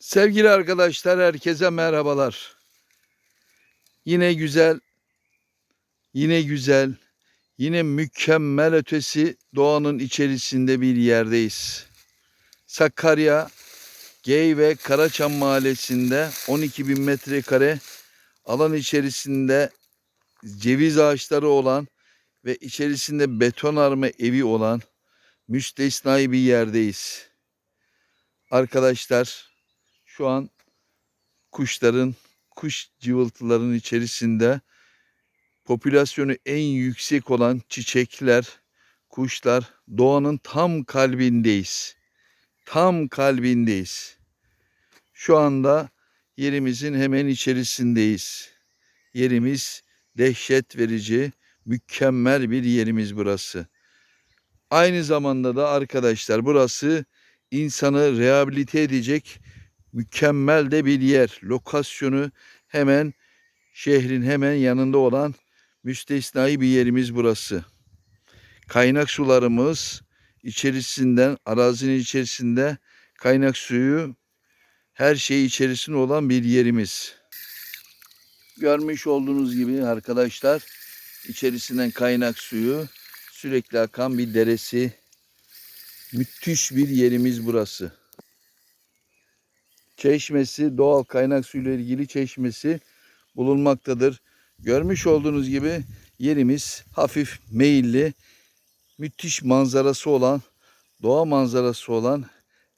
Sevgili arkadaşlar herkese merhabalar. Yine güzel, yine güzel, yine mükemmel ötesi doğanın içerisinde bir yerdeyiz. Sakarya, Gey ve Karaçam mahallesinde 12 bin metrekare alan içerisinde ceviz ağaçları olan ve içerisinde betonarme evi olan müstesnai bir yerdeyiz. Arkadaşlar şu an kuşların, kuş cıvıltılarının içerisinde popülasyonu en yüksek olan çiçekler, kuşlar doğanın tam kalbindeyiz. Tam kalbindeyiz. Şu anda yerimizin hemen içerisindeyiz. Yerimiz dehşet verici, mükemmel bir yerimiz burası. Aynı zamanda da arkadaşlar burası insanı rehabilite edecek mükemmel de bir yer. Lokasyonu hemen şehrin hemen yanında olan müstesnai bir yerimiz burası. Kaynak sularımız içerisinden, arazinin içerisinde kaynak suyu her şey içerisinde olan bir yerimiz. Görmüş olduğunuz gibi arkadaşlar içerisinden kaynak suyu sürekli akan bir deresi. Müthiş bir yerimiz burası çeşmesi, doğal kaynak suyuyla ilgili çeşmesi bulunmaktadır. Görmüş olduğunuz gibi yerimiz hafif meyilli, müthiş manzarası olan, doğa manzarası olan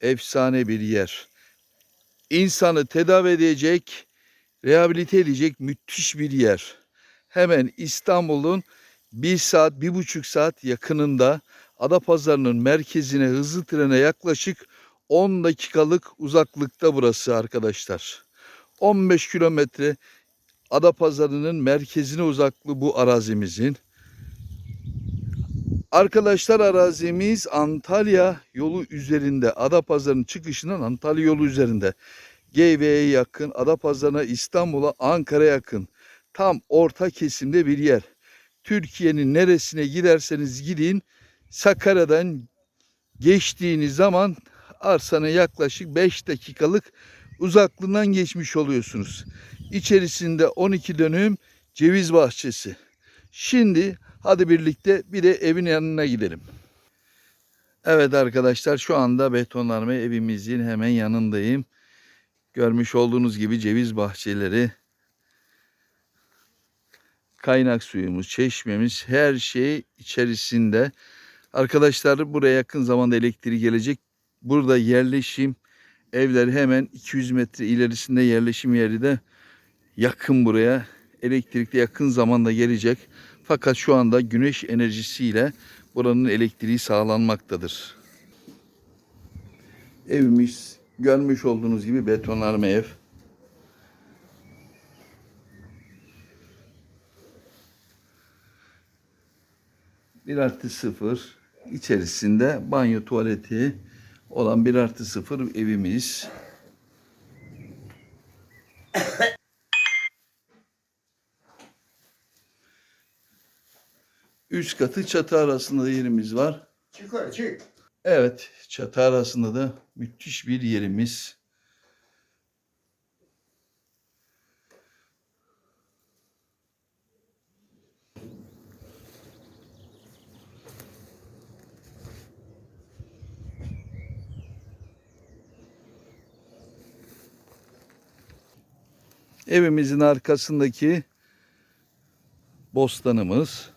efsane bir yer. İnsanı tedavi edecek, rehabilite edecek müthiş bir yer. Hemen İstanbul'un bir saat, bir buçuk saat yakınında Adapazarı'nın merkezine hızlı trene yaklaşık 10 dakikalık uzaklıkta burası arkadaşlar. 15 kilometre Adapazarı'nın merkezine uzaklığı bu arazimizin. Arkadaşlar arazimiz Antalya yolu üzerinde. Adapazarı'nın çıkışından Antalya yolu üzerinde. GV'ye yakın, Adapazarı'na, İstanbul'a, Ankara'ya yakın. Tam orta kesimde bir yer. Türkiye'nin neresine giderseniz gidin Sakarya'dan geçtiğiniz zaman arsanın yaklaşık 5 dakikalık uzaklığından geçmiş oluyorsunuz. İçerisinde 12 dönüm ceviz bahçesi. Şimdi hadi birlikte bir de evin yanına gidelim. Evet arkadaşlar şu anda betonarme evimizin hemen yanındayım. Görmüş olduğunuz gibi ceviz bahçeleri, kaynak suyumuz, çeşmemiz her şey içerisinde. Arkadaşlar buraya yakın zamanda elektrik gelecek. Burada yerleşim evleri hemen 200 metre ilerisinde yerleşim yeri de yakın buraya. Elektrikli yakın zamanda gelecek. Fakat şu anda güneş enerjisiyle buranın elektriği sağlanmaktadır. Evimiz görmüş olduğunuz gibi betonarme ev. Bir artı sıfır içerisinde banyo tuvaleti olan bir artı sıfır evimiz. Üst katı çatı arasında da yerimiz var. Çık çık. Evet, çatı arasında da müthiş bir yerimiz. Evimizin arkasındaki bostanımız,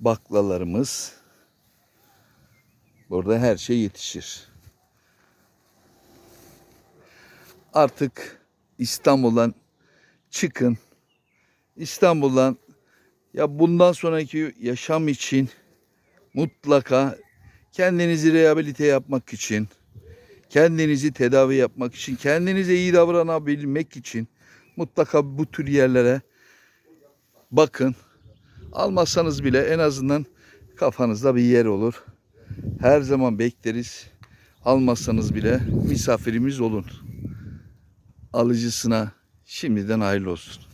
baklalarımız, Burada her şey yetişir. Artık İstanbul'dan çıkın. İstanbul'dan ya bundan sonraki yaşam için mutlaka kendinizi rehabilite yapmak için, kendinizi tedavi yapmak için, kendinize iyi davranabilmek için mutlaka bu tür yerlere bakın. Almazsanız bile en azından kafanızda bir yer olur. Her zaman bekleriz. Almazsanız bile misafirimiz olun. Alıcısına şimdiden hayırlı olsun.